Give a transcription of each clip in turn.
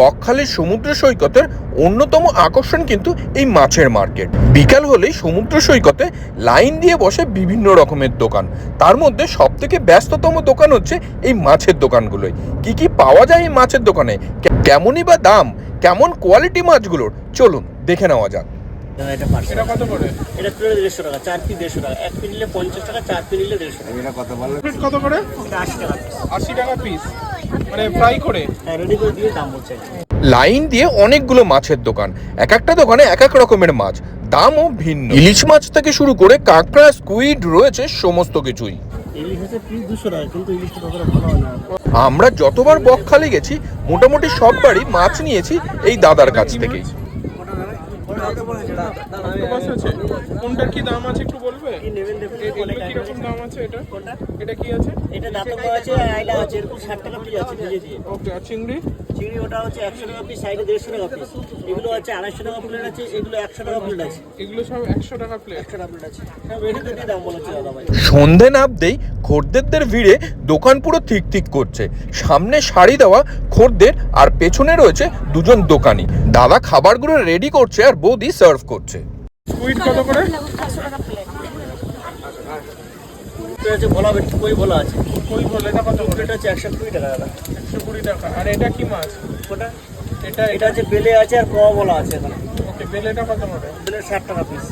বকখালির সমুদ্র সৈকতের অন্যতম আকর্ষণ কিন্তু এই মাছের মার্কেট। বিকাল হলেই সমুদ্র সৈকতে লাইন দিয়ে বসে বিভিন্ন রকমের দোকান। তার মধ্যে সব থেকে ব্যস্ততম দোকান হচ্ছে এই মাছের দোকানগুলোই। কি কি পাওয়া যায় এই মাছের দোকানে? কেমনই বা দাম? কেমন কোয়ালিটি মাছগুলোর? চলুন দেখে নেওয়া যাক। এটা এটা কত করে? এটা প্লেট দেড়শো টাকা চার পিস দেড়শো টাকা। এক পিস নিলে পঞ্চাশ টাকা চার পিস নিলে দেড়শো টাকা। পিস কত করে? আশি টাকা। আশি টাকা পিস মানে ফ্রাই করে? হ্যাঁ রেডি করে দিয়ে দাম বলছে লাইন দিয়ে অনেকগুলো মাছের দোকান। এক একটা দোকানে এক এক রকমের মাছ। দামও ভিন্ন। ইলিশ মাছ থেকে শুরু করে কাঁকড়া স্কুইড রয়েছে সমস্ত কিছুই। হয় আমরা যতবার বকখালি গেছি মোটামুটি সববারই মাছ নিয়েছি এই দাদার কাছ থেকেই আছে কোনটার কি দাম আছে একটু বলবে? কি নেবেন দেখুন এ- এগুলো কীরকম দাম আছে এটা? এটা কি আছে? এটা দাঁতক আছে আইলা আছে এরকম ষাট টাকা পিস আছে ভিজে দিয়ে। ওকে আর চিংড়ি? চিংড়ি ওটা হচ্ছে একশো টাকা পিস সাইডে দেড়শো টাকা পিস এগুলো আছে আড়াইশো টাকা প্লেট আছে এগুলো একশো টাকা প্লেট আছে। এগুলো সব একশো টাকা প্লেট একশো টাকা প্লেট আছে। সব রেডি করে দিয়ে দাম বলেছে দাদা ভাই। সন্ধে নামতেই খদ্দেরদের ভিড়ে দোকান পুরো ঠিক ঠিক করছে। সামনে শাড়ি দেওয়া খদ্দের আর পেছনে রয়েছে দুজন দোকানি। দাদা খাবারগুলো রেডি করছে আর বৌদি সার্ভ করছে। স্কুইড কত করে? এটা হচ্ছে ভোলা কই ভোলা আছে কই বলে এটা কত করে? এটা হচ্ছে একশো কুড়ি টাকা দাদা। একশো কুড়ি টাকা। আর এটা কি মাছ? ওটা? এটা এটা হচ্ছে বেলে আছে আর কওয়া আছে এখানে। ওকে বেলেটা কত করে? বেলে ষাট টাকা পিস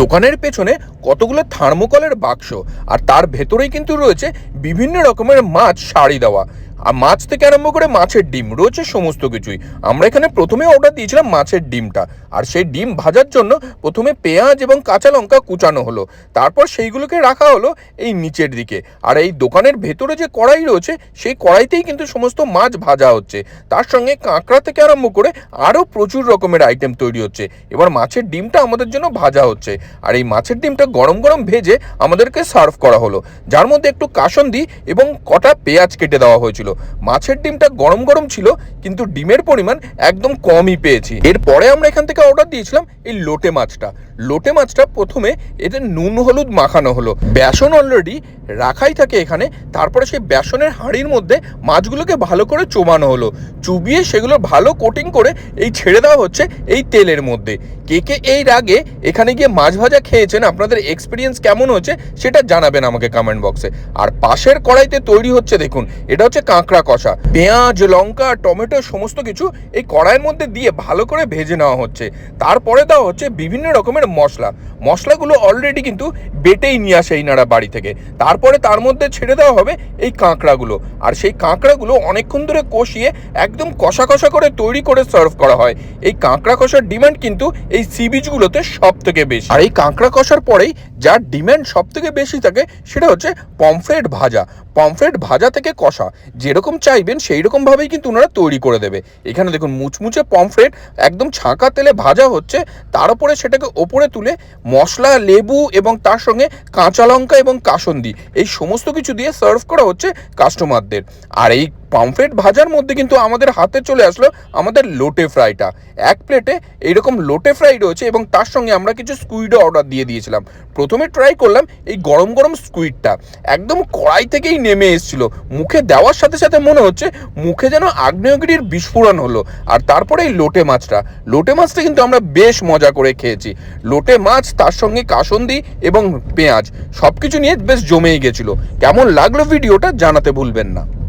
দোকানের পেছনে কতগুলো থার্মোকলের বাক্স আর তার ভেতরেই কিন্তু রয়েছে বিভিন্ন রকমের মাছ শাড়ি দেওয়া। আর মাছ থেকে আরম্ভ করে মাছের ডিম, রয়েছে সমস্ত কিছুই। আমরা এখানে প্রথমে অর্ডার দিয়েছিলাম মাছের ডিমটা। আর সেই ডিম ভাজার জন্য প্রথমে পেঁয়াজ এবং কাঁচা লঙ্কা কুচানো হলো। তারপর সেইগুলোকে রাখা হলো এই নিচের দিকে। আর এই দোকানের ভেতরে যে কড়াই রয়েছে, সেই কড়াইতেই কিন্তু সমস্ত মাছ ভাজা হচ্ছে। তার সঙ্গে কাঁকড়া থেকে আরম্ভ করে আরও প্রচুর রকমের আইটেম তৈরি হচ্ছে। এবার মাছের ডিমটা আমাদের জন্য ভাজা হচ্ছে। আর এই মাছের ডিমটা গরম গরম ভেজে আমাদেরকে সার্ভ করা হলো। যার মধ্যে একটু কাসন্দি এবং কটা পেঁয়াজ কেটে দেওয়া হয়েছিল। মাছের ডিমটা গরম গরম ছিল, কিন্তু ডিমের পরিমাণ একদম কমই পেয়েছি। এরপরে আমরা এখান থেকে অর্ডার দিয়েছিলাম এই লোটে মাছটা। লোটে মাছটা প্রথমে এটা নুন হলুদ মাখানো হলো। বেসন অলরেডি রাখাই থাকে এখানে। তারপরে সেই বেসনের হাঁড়ির মধ্যে মাছগুলোকে ভালো করে চোবানো হলো। চুবিয়ে সেগুলো ভালো কোটিং করে এই ছেড়ে দেওয়া হচ্ছে এই তেলের মধ্যে। কে কে এই রাগে এখানে গিয়ে মাছ ভাজা খেয়েছেন, আপনাদের এক্সপিরিয়েন্স কেমন হচ্ছে সেটা জানাবেন আমাকে কমেন্ট বক্সে আর পাশের কড়াইতে তৈরি হচ্ছে দেখুন, এটা হচ্ছে কাঁকড়া কষা। পেঁয়াজ, লঙ্কা, টমেটো সমস্ত কিছু এই কড়াইয়ের মধ্যে দিয়ে ভালো করে ভেজে নেওয়া হচ্ছে। তারপরে দেওয়া হচ্ছে বিভিন্ন রকমের মশলা। মশলাগুলো অলরেডি কিন্তু বেটেই নিয়ে আসে এই ইনারা বাড়ি থেকে। তারপরে তার মধ্যে ছেড়ে দেওয়া হবে এই কাঁকড়াগুলো। আর সেই কাঁকড়াগুলো অনেকক্ষণ ধরে কষিয়ে একদম কষা কষা করে তৈরি করে সার্ভ করা হয়। এই কাঁকড়া কষার ডিমান্ড কিন্তু এই সি বিচগুলোতে সব থেকে বেশি। আর এই কাঁকড়া কষার পরেই যার ডিমান্ড সব থেকে বেশি থাকে সেটা হচ্ছে পমফ্রেট ভাজা। পমফ্রেট ভাজা থেকে কষা, যেরকম চাইবেন সেই রকমভাবেই কিন্তু ওনারা তৈরি করে দেবে। এখানে দেখুন মুচমুচে পমফ্রেট একদম ছাঁকা তেলে ভাজা হচ্ছে, তার উপরে সেটাকে ওপরে তুলে মশলা, লেবু এবং তার সঙ্গে কাঁচা লঙ্কা এবং কাসন্দি, এই সমস্ত কিছু দিয়ে সার্ভ করা হচ্ছে কাস্টমারদের। আর এই পমফ্রেট ভাজার মধ্যে কিন্তু আমাদের হাতে চলে আসলো আমাদের লোটে ফ্রাইটা। এক প্লেটে এইরকম লোটে ফ্রাই রয়েছে এবং তার সঙ্গে আমরা কিছু স্কুইডও অর্ডার দিয়ে দিয়েছিলাম। প্রথমে ট্রাই করলাম এই গরম গরম স্কুইডটা। একদম কড়াই থেকেই নেমে এসেছিল। মুখে দেওয়ার সাথে সাথে মনে হচ্ছে মুখে যেন আগ্নেয়গিরির বিস্ফোরণ হলো। আর তারপরে এই লোটে মাছটা। লোটে মাছটা কিন্তু আমরা বেশ মজা করে খেয়েছি। লোটে মাছ, তার সঙ্গে কাসন্দি এবং পেঁয়াজ। সব কিছু নিয়ে বেশ জমেই গেছিল। কেমন লাগল ভিডিওটা জানাতে ভুলবেন না।